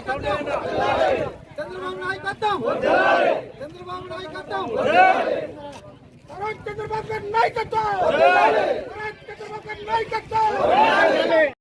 చంద్రబాబు నాయకత్వం. చంద్రబాబు నాయకత్వం. చంద్రబాబు నాయకత్వం. చంద్రబాబు నాయకత్వం.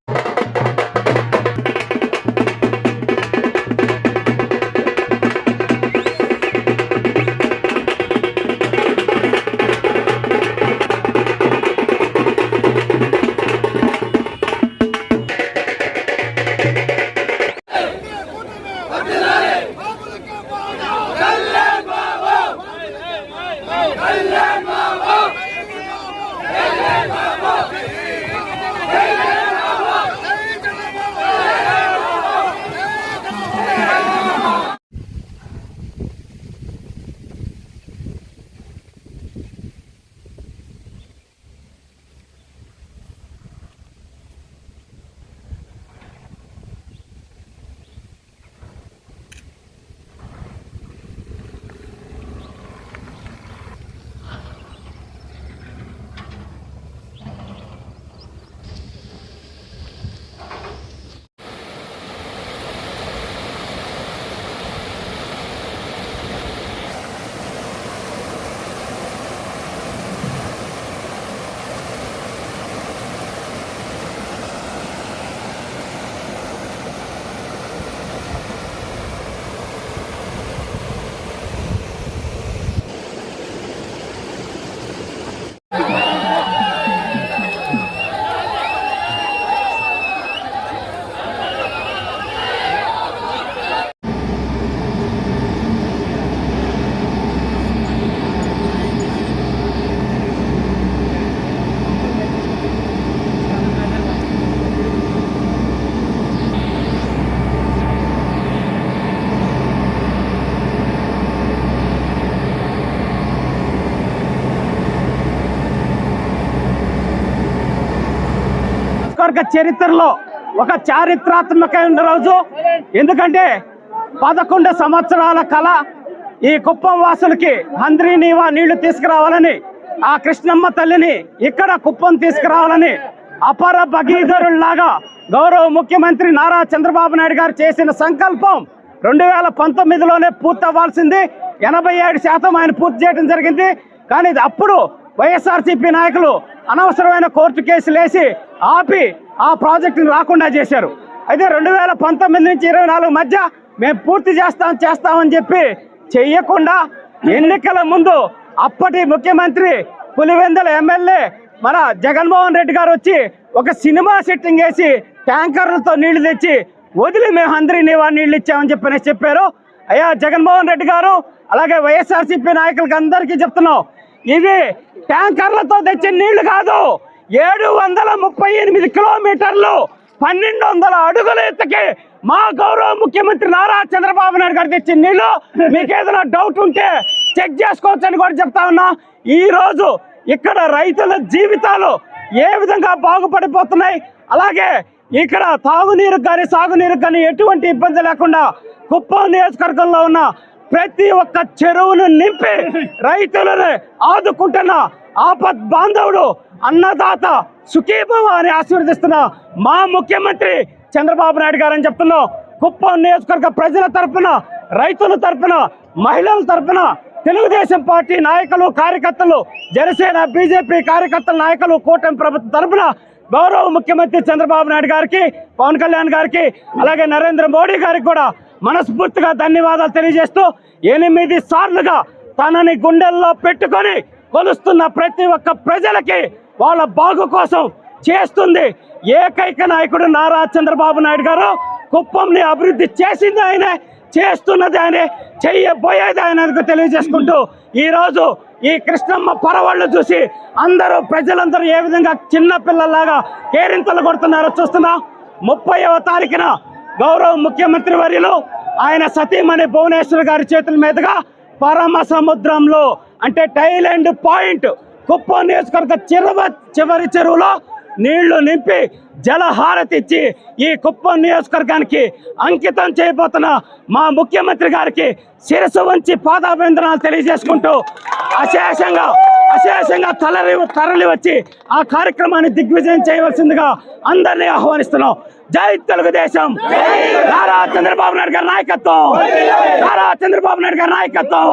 నియోజకవర్గ చరిత్రలో ఒక చారిత్రాత్మకమైన రోజు. ఎందుకంటే పదకొండు సంవత్సరాల కళ ఈ కుప్పం వాసులకి హంద్రీ నీవా నీళ్ళు తీసుకురావాలని ఆ కృష్ణమ్మ తల్లిని ఇక్కడ కుప్పం తీసుకురావాలని అపర భగీధరుల్లాగా గౌరవ ముఖ్యమంత్రి నారా చంద్రబాబు నాయుడు గారు చేసిన సంకల్పం రెండు వేల పంతొమ్మిదిలోనే పూర్తవ్వాల్సింది. ఎనభై ఏడు శాతం ఆయన పూర్తి చేయడం జరిగింది. కానీ ఇది అప్పుడు వైఎస్ఆర్సీపీ నాయకులు అనవసరమైన కోర్టు కేసులు వేసి ఆపి ఆ ప్రాజెక్టును రాకుండా చేశారు. అయితే రెండు వేల పంతొమ్మిది నుంచి ఇరవై నాలుగు మధ్య మేము పూర్తి చేస్తాం చేస్తామని చెప్పి చెయ్యకుండా ఎన్నికల ముందు అప్పటి ముఖ్యమంత్రి పులివెందుల ఎమ్మెల్యే మన జగన్మోహన్ రెడ్డి గారు వచ్చి ఒక సినిమా సెట్టింగ్ వేసి ట్యాంకర్లతో నీళ్ళు తెచ్చి వదిలి మేము అందరినీ నీవా నీళ్ళు ఇచ్చామని చెప్పి చెప్పారు. అయ్యా జగన్మోహన్ రెడ్డి గారు అలాగే వైఎస్ఆర్సీపీ నాయకులకి అందరికీ చెప్తున్నాం. ఇది ట్యాంకర్లతో తెచ్చిన నీళ్ళు కాదు. ఏడు వందల ముప్పై ఎనిమిది కిలోమీటర్లు పన్నెండు వందల అడుగుల ఎత్తుకి మా గౌరవ ముఖ్యమంత్రి నారా చంద్రబాబు నాయుడు గారు తెచ్చిన నీళ్ళు. మీకు ఏదైనా డౌట్ ఉంటే చెక్ చేసుకోవచ్చు అని కూడా చెప్తా ఉన్నా. ఈ రోజు ఇక్కడ రైతుల జీవితాలు ఏ విధంగా బాగుపడిపోతున్నాయి? అలాగే ఇక్కడ తాగునీరు కానీ సాగునీరు కానీ ఎటువంటి ఇబ్బంది లేకుండా కుప్పం నియోజకవర్గంలో ఉన్న ప్రతి ఒక్క చెరువును నింపి రైతులను ఆదుకుంటున్న ఆపద్ బాంధవుడు అన్నదాత సుఖీభవ అని ఆశీర్వదిస్తున్న మా ముఖ్యమంత్రి చంద్రబాబు నాయుడు గారు అని చెప్తున్నాం కుప్పం నియోజకవర్గ ప్రజల తరఫున రైతుల తరపున మహిళల తరపున తెలుగుదేశం పార్టీ నాయకులు కార్యకర్తలు జనసేన బీజేపీ కార్యకర్తల నాయకులు కూటమి ప్రభుత్వం తరపున గౌరవ ముఖ్యమంత్రి చంద్రబాబు నాయుడు గారికి పవన్ కళ్యాణ్ గారికి అలాగే నరేంద్ర మోడీ గారికి కూడా మనస్ఫూర్తిగా ధన్యవాదాలు తెలియజేస్తూ ఎనిమిది సార్లుగా తనని గుండెల్లో పెట్టుకొని కొలుస్తున్న ప్రతి ఒక్క ప్రజలకి వాళ్ళ బాగు కోసం చేస్తుంది ఏకైక నాయకుడు నారా చంద్రబాబు నాయుడు గారు. కుప్పంని అభివృద్ధి చేసింది ఆయనే చేస్తున్నది ఆయనే చెయ్యబోయేది ఆయన తెలియజేసుకుంటూ ఈరోజు ఈ కృష్ణమ్మ పరవాళ్ళు చూసి అందరూ ప్రజలందరూ ఏ విధంగా చిన్న పిల్లల్లాగా కేరింతలు కొడుతున్నారో చూస్తున్నా. ముప్పైవ తారీఖున గౌరవ ముఖ్యమంత్రి వర్యులు ఆయన సతీమణి భువనేశ్వర్ గారి చేతుల మీదుగా పరమ సముద్రంలో అంటే టైలాండ్ పాయింట్ కుప్పం నియోజకవర్గ చిరవ చివరి చెరువులో నీళ్ళు నింపి జలహారతి ఇచ్చి ఈ కుప్పం నియోజకవర్గానికి అంకితం చేయబోతున్న మా ముఖ్యమంత్రి గారికి శిరసు వంచి పాదాభివందనాలు తెలియజేసుకుంటూ అశేషంగా అశేషంగా తలరి తరలి వచ్చి ఆ కార్యక్రమాన్ని దిగ్విజయం చేయవలసిందిగా అందరినీ ఆహ్వానిస్తున్నాం. జై తెలుగుదేశం. నారా చంద్రబాబు నాయుడు గారి నాయకత్వం. నారా చంద్రబాబు నాయుడు గారి నాయకత్వం.